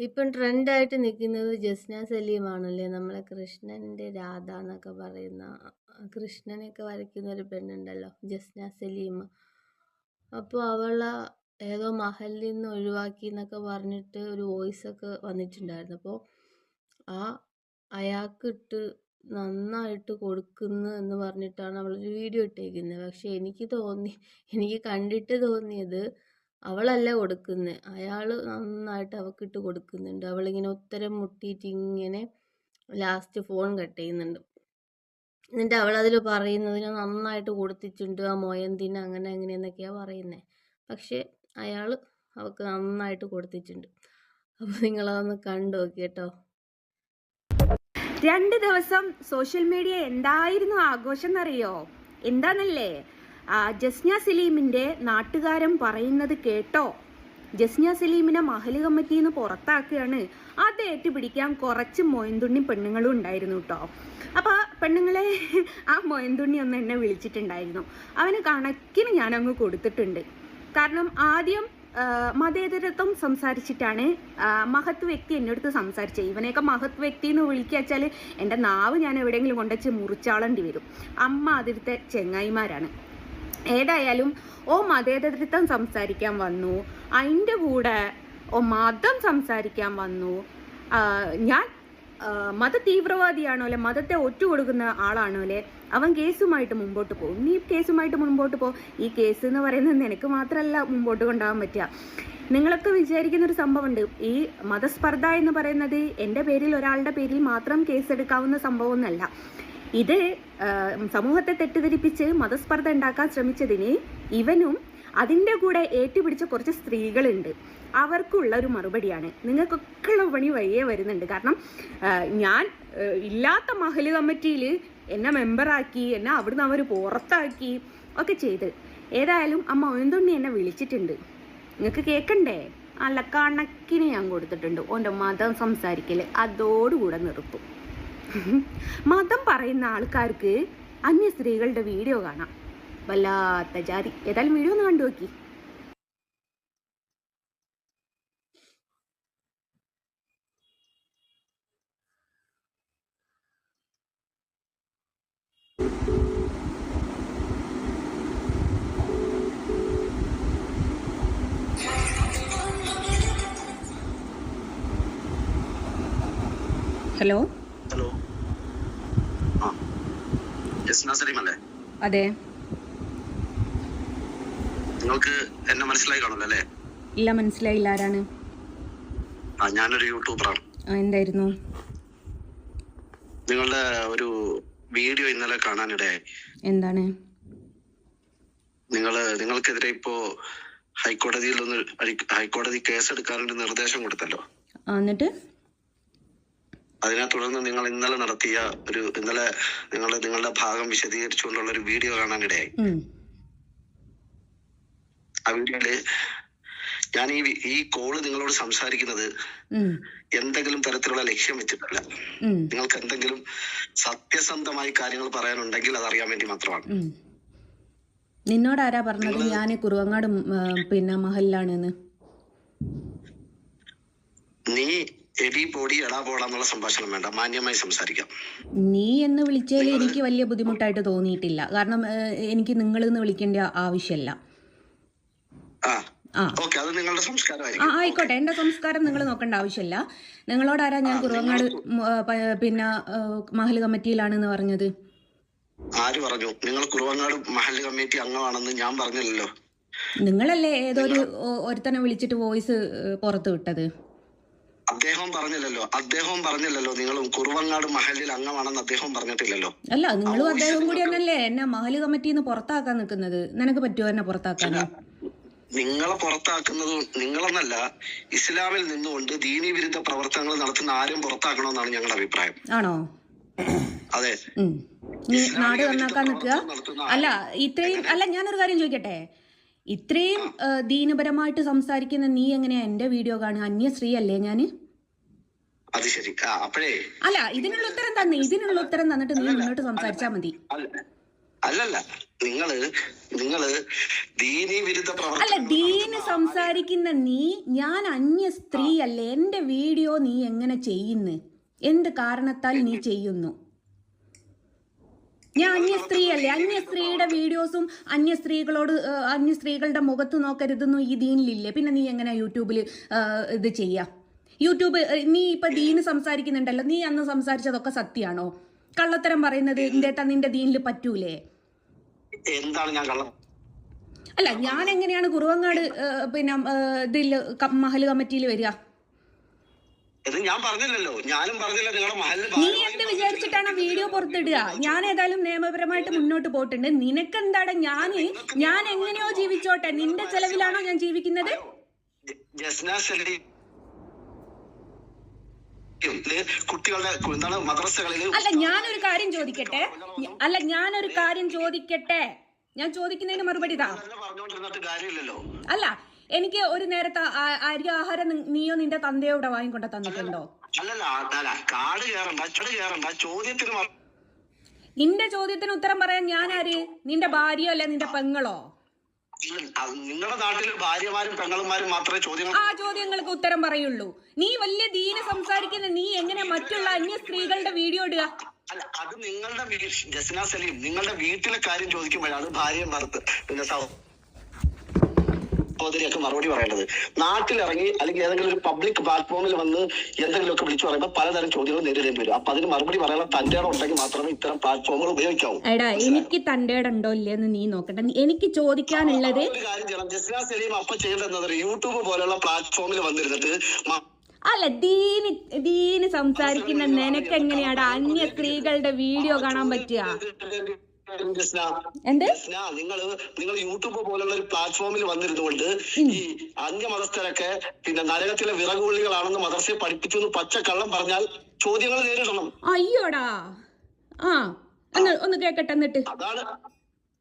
ഇപ്പം ട്രെൻഡായിട്ട് നിൽക്കുന്നത് ജസ്ന സലീമാണല്ലേ? നമ്മളെ കൃഷ്ണന്റെ രാധ എന്നൊക്കെ പറയുന്ന കൃഷ്ണനെയൊക്കെ വരയ്ക്കുന്ന ഒരു പെണ്ണുണ്ടല്ലോ ജസ്ന സലീം. അപ്പോൾ അവളെ ഏതോ മഹലിൽ നിന്ന് ഒഴിവാക്കി എന്നൊക്കെ പറഞ്ഞിട്ട് ഒരു വോയിസ് ഒക്കെ വന്നിട്ടുണ്ടായിരുന്നു. അപ്പോൾ ആ അയാൾക്കിട്ട് നന്നായിട്ട് കൊടുക്കുന്നു എന്ന് പറഞ്ഞിട്ടാണ് അവളൊരു വീഡിയോ ഇട്ടേക്കുന്നത്. പക്ഷേ എനിക്ക് തോന്നി എനിക്ക് കണ്ടിട്ട് തോന്നിയത് അവളല്ല കൊടുക്കുന്നത് അയാൾ നന്നായിട്ട് അവൾക്കിട്ട് കൊടുക്കുന്നുണ്ട്. അവളിങ്ങനെ ഉത്തരം മുട്ടിയിട്ട് ഇങ്ങനെ ലാസ്റ്റ് ഫോൺ കട്ട് ചെയ്യുന്നുണ്ട്. എന്നിട്ട് അവളതിൽ പറയുന്നതിന് നന്നായിട്ട് കൊടുത്തിട്ടുണ്ട്. ആ മൊയന്തിന് അങ്ങനെ അങ്ങനെ എങ്ങനെയെന്നൊക്കെയാണ് പറയുന്നത് പക്ഷേ അയാൾ അവൾക്ക് നന്നായിട്ട് കൊടുത്തിട്ടുണ്ട്. അപ്പോൾ നിങ്ങളതൊന്ന് കണ്ടു നോക്കി കേട്ടോ രണ്ട് ദിവസം സോഷ്യൽ മീഡിയ എന്തായിരുന്നു ആഘോഷം എന്നറിയോ എന്താന്നല്ലേ? ജസ്ന സലീമിന്റെ നാട്ടുകാരൻ പറയുന്നത് കേട്ടോ? ജസ്ന സലീമിനെ മഹൽ കമ്മിറ്റിയിൽ നിന്ന് പുറത്താക്കുകയാണ്. അത് ഏറ്റുപിടിക്കാൻ കുറച്ച് മൊയന്തുണ്ണി പെണ്ണുങ്ങളും ഉണ്ടായിരുന്നു കേട്ടോ അപ്പോൾ പെണ്ണുങ്ങളെ ആ മൊയന്തുണ്ണി ഒന്ന് എന്നെ വിളിച്ചിട്ടുണ്ടായിരുന്നു. അവന് കണക്കിന് ഞാൻ അങ്ങ് കൊടുത്തിട്ടുണ്ട്. കാരണം ആദ്യം മതേതരത്വം സംസാരിച്ചിട്ടാണ് മഹത്വ മഹത് വ്യക്തി എന്നടുത്ത് സംസാരിച്ചത്. ഇവനെയൊക്കെ മഹത് വ്യക്തി എന്ന് വിളിക്കുക വെച്ചാൽ എന്റെ നാവ് ഞാൻ എവിടെയെങ്കിലും കൊണ്ടുവച്ച് മുറിച്ചാളേണ്ടി വരും. അമ്മ അതിലത്തെ ചെങ്ങായിമാരാണ്. ഏതായാലും ഓ മതേതരത്വം സംസാരിക്കാൻ വന്നു. അതിന്റെ കൂടെ ഓ മതം സംസാരിക്കാൻ വന്നു. ഞാൻ മത തീവ്രവാദിയാണോ അല്ലെ മതത്തെ ഒറ്റ കൊടുക്കുന്ന ആളാണോ അല്ലെ അവൻ കേസുമായിട്ട് മുമ്പോട്ട് പോകും. നീ കേസുമായിട്ട് മുമ്പോട്ട് പോ. ഈ കേസ് എന്ന് പറയുന്നത് നിനക്ക് മാത്രമല്ല മുമ്പോട്ട് കൊണ്ടുപോകാൻ പറ്റുക. നിങ്ങളൊക്കെ വിചാരിക്കുന്ന ഒരു സംഭവമുണ്ട്. ഈ മതസ്പർദ്ധ എന്ന് പറയുന്നത് എന്റെ പേരിൽ ഒരാളുടെ പേരിൽ മാത്രം കേസെടുക്കാവുന്ന സംഭവമൊന്നുമല്ല. ഇത് സമൂഹത്തെ തെറ്റിദ്ധരിപ്പിച്ച് മതസ്പർദ്ധ ഉണ്ടാക്കാൻ ശ്രമിച്ചതിന് ഇവനും അതിന്റെ കൂടെ ഏറ്റുപിടിച്ച കുറച്ച് സ്ത്രീകളുണ്ട്. അവർക്കുള്ള ഒരു മറുപടിയാണ്. നിങ്ങൾക്കൊക്കെ ഉള്ള പണി വയ്യേ വരുന്നുണ്ട്. കാരണം ഞാൻ ഇല്ലാത്ത മഹൽ കമ്മിറ്റിയിൽ എന്നെ മെമ്പറാക്കി എന്നെ അവിടുന്ന് അവർ പുറത്താക്കി ഒക്കെ ചെയ്ത്. ഏതായാലും അമ്മ ഒന്തുണ്ണി എന്നെ വിളിച്ചിട്ടുണ്ട്. നിങ്ങൾക്ക് കേൾക്കണ്ടേ? അല്ല കണക്കിന് ഞാൻ കൊടുത്തിട്ടുണ്ട്. ഓന്റെ മതം സംസാരിക്കൽ അതോടുകൂടെ നിർത്തും. മതം പറയുന്ന ആൾക്കാർക്ക് അന്യ സ്ത്രീകളുടെ വീഡിയോ കാണാം. വല്ലാത്ത ജാതി. ഏതായാലും വീഡിയോ ഒന്ന് കണ്ടു നോക്കി. ഹലോ ഹലോ ആ സലീം അതെ. നിങ്ങൾക്ക് എന്നെ മനസ്സിലായി കാണുമല്ലോ അല്ലേ? ഇല്ല മനസ്സിലായില്ല. ആരാണ്? ആ ഞാനൊരു യൂട്യൂബറാണ്. എന്തായിരുന്നു? നിങ്ങളുടെ ഒരു വീഡിയോ ഇന്നലെ കാണാനിടയായി. എന്താണ്? നിങ്ങൾ നിങ്ങൾക്കെതിരെ ഇപ്പോ ഹൈക്കോടതിയിൽ ഒന്ന് ഹൈക്കോടതി ഹൈക്കോടതി കേസെടുക്കാനുള്ള നിർദ്ദേശം കൊടുത്തല്ലോ. എന്നിട്ട്? അതിനെ തുടർന്ന് നിങ്ങൾ ഇന്നലെ നടത്തിയ ഒരു ഇന്നലെ നിങ്ങൾ നിങ്ങളുടെ ഭാഗം വിശദീകരിച്ചുകൊണ്ടുള്ള ഒരു വീഡിയോ കാണാനിടയായി ആ വീഡിയോയിൽ ഞാൻ ഈ ഈ കോൾ നിങ്ങളോട് സംസാരിക്കുന്നത് എന്തെങ്കിലും തരത്തിലുള്ള ലക്ഷ്യം വെച്ചിട്ടല്ല. നിങ്ങൾക്ക് എന്തെങ്കിലും സത്യസന്ധമായി കാര്യങ്ങൾ പറയാനുണ്ടെങ്കിൽ അത് അറിയാൻ വേണ്ടി മാത്രമാണ്. നിന്നോട് ആരാ പറഞ്ഞത്? ഞാൻ കുറുവങ്ങാട് പിന്നെ മഹലിലാണ് നീ ബോഡി എടാ പോടാന്നുള്ള സംഭാഷണം വേണ്ട. മാന്യമായി സംസാരിക്കാം. നീ എന്ന് വിളിച്ചാൽ എനിക്ക് വലിയ ബുദ്ധിമുട്ടായിട്ട് തോന്നിയിട്ടില്ല. കാരണം എനിക്ക് നിങ്ങൾ എന്ന് വിളിക്കേണ്ട ആവശ്യമല്ല ആയിക്കോട്ടെ. എന്റെ സംസ്കാരം നിങ്ങൾ നോക്കേണ്ട ആവശ്യമില്ല നിങ്ങളോട് ആരാ ഞാൻ കുറുവങ്ങാട് പിന്നെ മഹൽ മഹൽ കമ്മിറ്റിയിലാണെന്ന് പറഞ്ഞത്? ആര് പറഞ്ഞു? നിങ്ങൾ കുറുവങ്ങാട് മഹൽ കമ്മിറ്റി അംഗമാണെന്ന് ഞാൻ പറഞ്ഞല്ലോ നിങ്ങളല്ലേ ഏതോ ഒരു ഒരുത്തനെ വിളിച്ചിട്ട് വോയിസ് പുറത്തു വിട്ടത്? അദ്ദേഹം പറഞ്ഞില്ലല്ലോ. അദ്ദേഹം പറഞ്ഞില്ലല്ലോ. നിങ്ങൾ കുറുവങ്ങാട് മഹലിൽ അംഗമാണെന്ന് അദ്ദേഹം പറഞ്ഞിട്ടില്ലല്ലോ. അല്ല നിങ്ങളും അദ്ദേഹം കൂടി അങ്ങനല്ലേ? എന്നെ മഹൽ കമ്മിറ്റിയിൽ നിന്ന് പുറത്താക്കാൻ നിൽക്കുന്നത്? നിനക്ക് പറ്റുമോ എന്നെ പുറത്താക്കാൻ? നിങ്ങളെ പുറത്താക്കുന്നത് നിങ്ങളെന്നല്ല ഇസ്ലാമിൽ നിന്നുകൊണ്ട് ദീനി വിരുദ്ധ പ്രവർത്തനങ്ങൾ നടത്തുന്ന ആരും പുറത്താക്കണമെന്നാണ് ഞങ്ങളുടെ അഭിപ്രായം. ആണോ? അതെ. നാട് നന്നാക്കാൻ നിൽക്കുക? അല്ല ഇത്രയും അല്ല ഞാനൊരു കാര്യം ചോദിക്കട്ടെ? ഇത്രയും ദീനപരമായിട്ട് സംസാരിക്കുന്ന നീ എങ്ങനെയാ എന്റെ വീഡിയോ കാണുക? സ്ത്രീ അല്ലേ ഞാൻ? അത് ശരി. അപ്പോഴേ അല്ല ഇതിനുള്ള ഉത്തരം തന്നെ. ഇതിനുള്ള ഉത്തരം തന്നിട്ട് നീ മുന്നോട്ട് സംസാരിച്ചാ മതി. അല്ല അല്ലല്ല. നിങ്ങൾ നിങ്ങൾ ദീനി വിരുദ്ധ അല്ല ദീന് സംസാരിക്കുന്ന നീ ഞാൻ അന്യ സ്ത്രീ അല്ലേ എന്റെ വീഡിയോ നീ എങ്ങനെ ചെയ്യുന്നു? എന്ത് കാരണത്താൽ നീ ചെയ്യുന്നു? ഞാൻ അന്യ സ്ത്രീ അല്ലേ അന്യ സ്ത്രീയുടെ വീഡിയോസും അന്യ സ്ത്രീകളോട് അന്യ സ്ത്രീകളുടെ മുഖത്ത് നോക്കരുതെന്നും ഈ ദീനിലില്ലേ? പിന്നെ നീ എങ്ങനെ യൂട്യൂബിൽ ഇത് ചെയ്യാ? യൂട്യൂബ് നീ ഇപ്പൊ ദീന് സംസാരിക്കുന്നുണ്ടല്ലോ. നീ അന്ന് സംസാരിച്ചതൊക്കെ സത്യാണോ? കള്ളത്തരം പറയുന്നത് എന്തേട്ടാ നിന്റെ ദീനിൽ പറ്റൂലേ? എന്താണ് ഞാൻ കള്ളം? അല്ല ഞാൻ എങ്ങനെയാണ് കുറുവങ്ങാട് പിന്നെ ഇതിൽ ഇതിൽ മഹൽ കമ്മിറ്റിയിൽ വരിക? ഇത് ഞാൻ പറഞ്ഞില്ലല്ലോ. ഞാനും പറഞ്ഞില്ല നിങ്ങളുടെ മഹലിൽ നീ എന്ത് വിചാരിച്ചിട്ടാണ് വീഡിയോ പുറത്തിടുക? ഞാൻ ഏതായാലും നിയമപരമായിട്ട് മുന്നോട്ട് പോയിട്ടുണ്ട്. നിനക്ക് എന്താണ് ഞാൻ ഞാൻ എങ്ങനെയോ ജീവിച്ചോട്ടെ. നിന്റെ ചെലവിലാണോ ഞാൻ ജീവിക്കുന്നത്? കുട്ടികളുടെ എന്താണ് മദ്രസകളിൽ അല്ല ഞാനൊരു കാര്യം ചോദിക്കട്ടെ? അല്ല ഞാനൊരു കാര്യം ചോദിക്കട്ടെ? ഞാൻ ചോദിക്കുന്നതിന് മറുപടി താ അല്ല എനിക്ക് ഒരു നേരത്തെ അരി ആഹാരം നീയോ നിന്റെ തന്തയോ ഇവിടെ വാങ്ങിക്കൊണ്ട് തന്നിട്ടുണ്ടോ? അല്ലല്ല കാട് ചട് ചോദ്യത്തിന് മ- നിന്റെ ചോദ്യത്തിന് ഉത്തരം പറയാൻ ഞാൻ ആര്? നിന്റെ ഭാര്യയോ അല്ലെ നിന്റെ പെങ്ങളോ? നിങ്ങളുടെ നാട്ടിൽ ഭാര്യമാരും പെങ്ങളുമാരും മാത്രമേ ചോദ്യങ്ങൾ ആ ചോദ്യങ്ങൾക്ക് ഉത്തരം പറയുള്ളൂ. നീ വലിയ ദീന സംസാരിക്കുന്ന നീ എങ്ങനെ മറ്റുള്ള അന്യ സ്ത്രീകളുടെ വീഡിയോ ഇടുക? അല്ല അത് നിങ്ങളുടെ ജസ്ന സലീം നിങ്ങളുടെ വീട്ടിലെ കാര്യം ചോദിക്കുമ്പോഴാണ് ഭാര്യയും ഭർത്ത് പിന്നെ സഹോദരിയൊക്കെ മറുപടി പറയേണ്ടത്. നാട്ടിലിറങ്ങി അല്ലെങ്കിൽ ഏതെങ്കിലും ഒരു പബ്ലിക് പ്ലാറ്റ്ഫോമിൽ വന്ന് എന്തെങ്കിലുമൊക്കെ വിളിച്ചു പറയുമ്പോൾ പലതരം ചോദ്യങ്ങൾ നേരിടേണ്ടി വരും. അപ്പൊ അതിന് മറുപടി പറയാനുള്ള തന്റെ ഉണ്ടെങ്കിൽ മാത്രമേ ഇത്തരം പ്ലാറ്റ്ഫോമുകൾ ഉപയോഗിക്കാവൂ. എടാ എനിക്ക് തന്റെ ഉണ്ടോ ഇല്ലെന്ന് നീ നോക്കട്ടെ. എനിക്ക് ചോദിക്കാനുള്ളത് ജസ്ന സലീം അപ്പൊ ചെയ്യേണ്ടത് യൂട്യൂബ് പോലെയുള്ള പ്ലാറ്റ്ഫോമിൽ വന്നിരുന്നിട്ട് അല്ല ദീന് ദീന് സംസാരിക്കുന്ന നിനക്ക് എങ്ങനെയാടാ അന്യ സ്ത്രീകളുടെ വീഡിയോ കാണാൻ പറ്റുക? ജസ്ന, നിങ്ങൾ യൂട്യൂബ് പോലുള്ള ഒരു പ്ലാറ്റ്ഫോമിൽ വന്നിരുന്നുകൊണ്ട് ഈ അന്യമതസ്ഥരൊക്കെ പിന്നെ നരകത്തിലെ വിറകുള്ളികളാണെന്ന് മദർസയെ പഠിപ്പിച്ചു എന്ന് കള്ളം പറഞ്ഞാൽ ചോദ്യങ്ങൾ നേരിടണം. അയ്യോടാ. ആ ഒന്ന് ഒന്ന് കേക്കട്ടെ എന്നിട്ട്. അതാണ്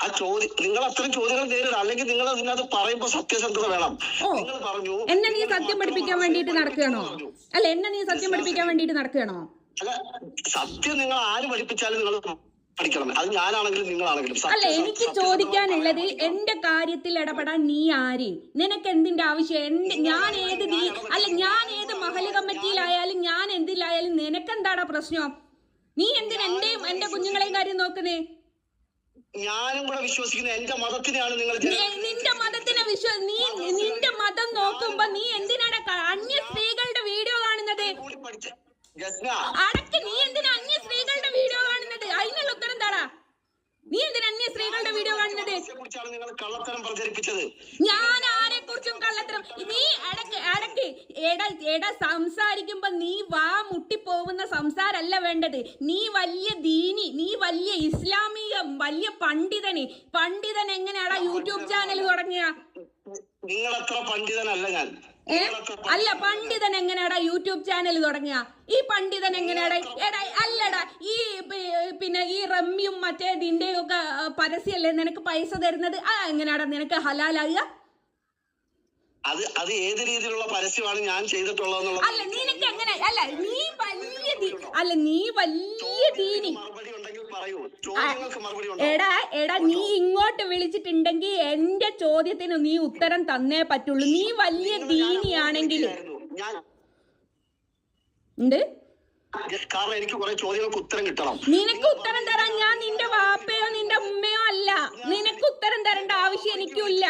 ആ ചോദ്യം നിങ്ങൾ അത്രയും ചോദ്യങ്ങൾ നേരിടണം. അല്ലെങ്കിൽ നിങ്ങൾ അതിനകത്ത് പറയുമ്പോ സത്യസന്ധത വേണം. നിങ്ങൾ പറഞ്ഞു എന്നെ നീ സത്യം പഠിപ്പിക്കാൻ വേണ്ടിട്ട് നടക്കുകയാണോ? അല്ല എന്നെ നീ സത്യം പഠിപ്പിക്കാൻ വേണ്ടിട്ട് നടക്കുകയാണോ? അല്ല സത്യം നിങ്ങൾ ആര് പഠിപ്പിച്ചാലും നിങ്ങൾ പഠിക്കണം. അത് ഞാനാണെങ്കിലും നിങ്ങളാണെങ്കിലും. അല്ല എനിക്ക് ചോദിക്കാനുള്ളത് എന്റെ കാര്യത്തിൽ ഇടപെടാൻ നീ ആര്? നിനക്ക് എന്തിന്റെ ആവശ്യം? എന്റെ ഞാൻ ഏത് നീ അല്ല ഞാൻ ഏത് മഹൽ കമ്മിറ്റിയിലായാലും ഞാൻ എന്തിലായാലും നിനക്കെന്താടാ പ്രശ്നം? നീ എന്തിനാ എന്റെയും എന്റെ കുഞ്ഞുങ്ങളെയും കാര്യം നോക്കുന്നേ? ഞാനും കൂടെ വിശ്വസിക്കുന്ന എന്റെ മതത്തിനെയാണ് നിങ്ങൾ നിന്റെ മതത്തിനെ വിശ്വ നീ നിന്റെ മതം നോക്കുമ്പോ നീ എന്തിനാണ് അന്യ സ്ത്രീകളുടെ വീഡിയോ കാണുന്നത്? അടക്ക് നീ എന്തിനാ അന്യ സ്ത്രീകളുടെ വീഡിയോ ഉത്തരം താടാ നീ എന്തിനാ അന്യ സ്ത്രീകളുടെ വീഡിയോ കാണുന്നത്? കള്ളത്തരം പ്രചരിപ്പിച്ചത്. ഞാൻ ആരെ കുറിച്ചും കള്ളത്തരം നീ അടക്ക് അടക്ക് എടാ എടാ സംസാരിക്കുമ്പോ നീ വാ മുട്ടിപ്പോവുന്ന സംസാരല്ല വേണ്ടത്. നീ വലിയ ദീനി നീ വലിയ ഇസ്ലാമിക വലിയ പണ്ഡിതന്. പണ്ഡിതൻ എങ്ങനെയാടാ യൂട്യൂബ് ചാനൽ തുടങ്ങിയ? നിങ്ങൾ അത്ര പണ്ഡിതനല്ല ഞാൻ. ഏ? അല്ല പണ്ഡിതൻ എങ്ങനെയാടാ യൂട്യൂബ് ചാനൽ തുടങ്ങിയ? ഈ പണ്ഡിതൻ എങ്ങനെയാടാ? എടാ അല്ലടാ ഈ പിന്നെ ഈ റമ്മിയും മറ്റേ ഇതിന്റെയും ഒക്കെ പരസ്യല്ലേ പരസ്യമല്ലേ നിനക്ക് പൈസ തരുന്നത്? ആ എങ്ങനെയാടാ നിനക്ക് ഹലാലാകുക അത് അത് ഏത് രീതിയിലുള്ള പരസ്യമാണ് ഞാൻ ചെയ്തിട്ടുള്ളത് അല്ല നിനക്ക് എങ്ങനെ? അല്ല നീ വലിയ അല്ല നീ വലിയ ദീനി. എടാ എടാ നീ ഇങ്ങോട്ട് വിളിച്ചിട്ടുണ്ടെങ്കിൽ എന്റെ ചോദ്യത്തിന് നീ ഉത്തരം തന്നേ പറ്റുള്ളൂ. നീ വലിയ ദീനിയാണെങ്കിൽ ഞാൻ ഉണ്ട് കാരണം എനിക്ക് കുറെ ചോദ്യങ്ങൾക്ക് ഉത്തരം കിട്ടണം. നിനക്ക് ഉത്തരം തരാൻ ഞാൻ നിന്റെ വാപ്പയോ നിന്റെ ഉമ്മയോ അല്ല. നിനക്ക് ഉത്തരം തരേണ്ട ആവശ്യം എനിക്കില്ല.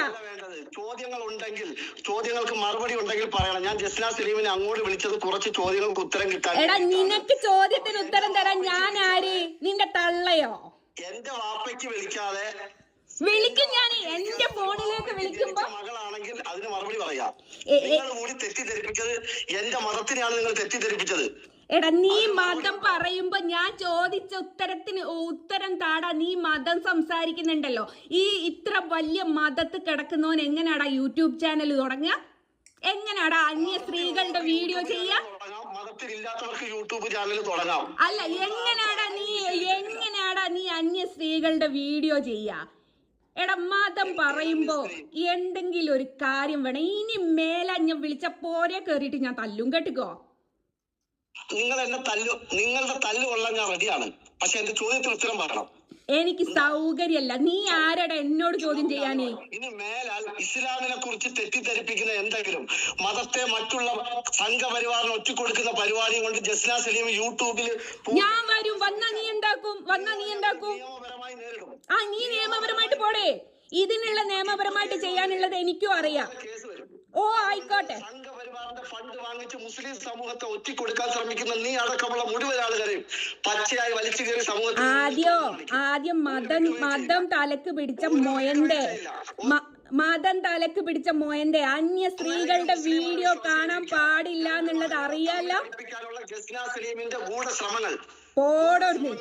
ചോദ്യങ്ങൾ ഉണ്ടെങ്കിൽ ചോദ്യങ്ങൾക്ക് മറുപടി ഉണ്ടെങ്കിൽ പറയണം. ഞാൻ ജസ്ന സലീമിനെ അങ്ങോട്ട് വിളിച്ചത് കുറച്ച് ചോദ്യങ്ങൾക്ക് ഉത്തരം കിട്ടാൻ എടാ നിനക്ക് ചോദ്യത്തിന് ഉത്തരം തരാൻ ഞാൻ ആര്? നിന്റെ തള്ളയോ? എന്റെ വാപ്പയ്ക്ക് വിളിക്കാതെ വിളിക്കും ഞാൻ എന്റെ ഫോണിലേക്ക് വിളിക്കുമ്പോ മകളാണെങ്കിൽ അതിന് മറുപടി പറയാം. നിങ്ങൾ കൂടി തെറ്റിദ്ധരിപ്പിച്ചത് എന്റെ മതത്തിനെയാണ് നിങ്ങൾ തെറ്റിദ്ധരിപ്പിച്ചത്. എടാ നീ മതം പറയുമ്പോ ഞാൻ ചോദിച്ച ഉത്തരത്തിന് ഉത്തരം താടാ നീ മതം സംസാരിക്കുന്നുണ്ടല്ലോ. ഈ ഇത്ര വലിയ മതത്ത് കിടക്കുന്നവൻ എങ്ങനെയാടാ യൂട്യൂബ് ചാനൽ തുടങ്ങുക? എങ്ങനെയാടാ അന്യ സ്ത്രീകളുടെ വീഡിയോ ചെയ്യാ മതത്തിലില്ലാത്തവർക്ക് യൂട്യൂബ് ചാനൽ തുടങ്ങാം. അല്ല എങ്ങനെയാടാ നീ എങ്ങനെയാടാ നീ അന്യ സ്ത്രീകളുടെ വീഡിയോ ചെയ്യാ എടാ മതം പറയുമ്പോ എന്തെങ്കിലും ഒരു കാര്യം വേണം. ഇനി മേലെ ഞാൻ വിളിച്ച പോരെ കേറിയിട്ട് ഞാൻ തല്ലും കേട്ടിക്കോ? നിങ്ങൾ എന്നെ തല്ലു നിങ്ങളുടെ തല്ല് കൊള്ളാൻ ഞാൻ റെഡിയാണ് പക്ഷെ എന്റെ ചോദ്യത്തിന് ഉത്തരം പറയണം. എനിക്ക് സൗകര്യല്ല. നീ ആരട എന്നോട് ചോദ്യം ചെയ്യാനേ? ഇനി മേലാൽ ഇസ്ലാമിനെ കുറിച്ച് തെറ്റിദ്ധരിപ്പിക്കുന്ന എന്തെങ്കിലും മതത്തെ മറ്റുള്ള സംഘപരിവാറിന് ഒറ്റിക്കൊടുക്കുന്ന പരിപാടിയും കൊണ്ട് ജസ്ന സലീം യൂട്യൂബിൽ ഞാൻ വരും. വന്ന നീ എന്താക്കും? വന്നാ നീ എന്താക്കും? ആ നീ നിയമപരമായിട്ട് പോടേ. ഇതിനുള്ള നിയമപരമായിട്ട് ചെയ്യാനുള്ളത് എനിക്കും അറിയാം. ഓ ആയിക്കോട്ടെ. സംഘപരിവാറിന്റെ ഫണ്ട് വാങ്ങിച്ച് മുസ്ലിം സമൂഹത്തെ ഒറ്റിക്കൊടുക്കാൻ ശ്രമിക്കുന്ന നീ അടക്കമുള്ള മുഴുവൻ ആളുകളെയും പച്ചയായി വലിച്ചു കയറി സമൂഹത്തിൽ ആദ്യം ആദ്യം മതം മതം തലക്ക് പിടിച്ച മൊയന്റെ മതം തലക്ക് പിടിച്ച മോയന്റെ അന്യ സ്ത്രീകളുടെ വീഡിയോ കാണാൻ പാടില്ല എന്നുള്ളത് അറിയാലോ. ഗൂഢശ്രമങ്ങൾ. പോടൊരുന്ന്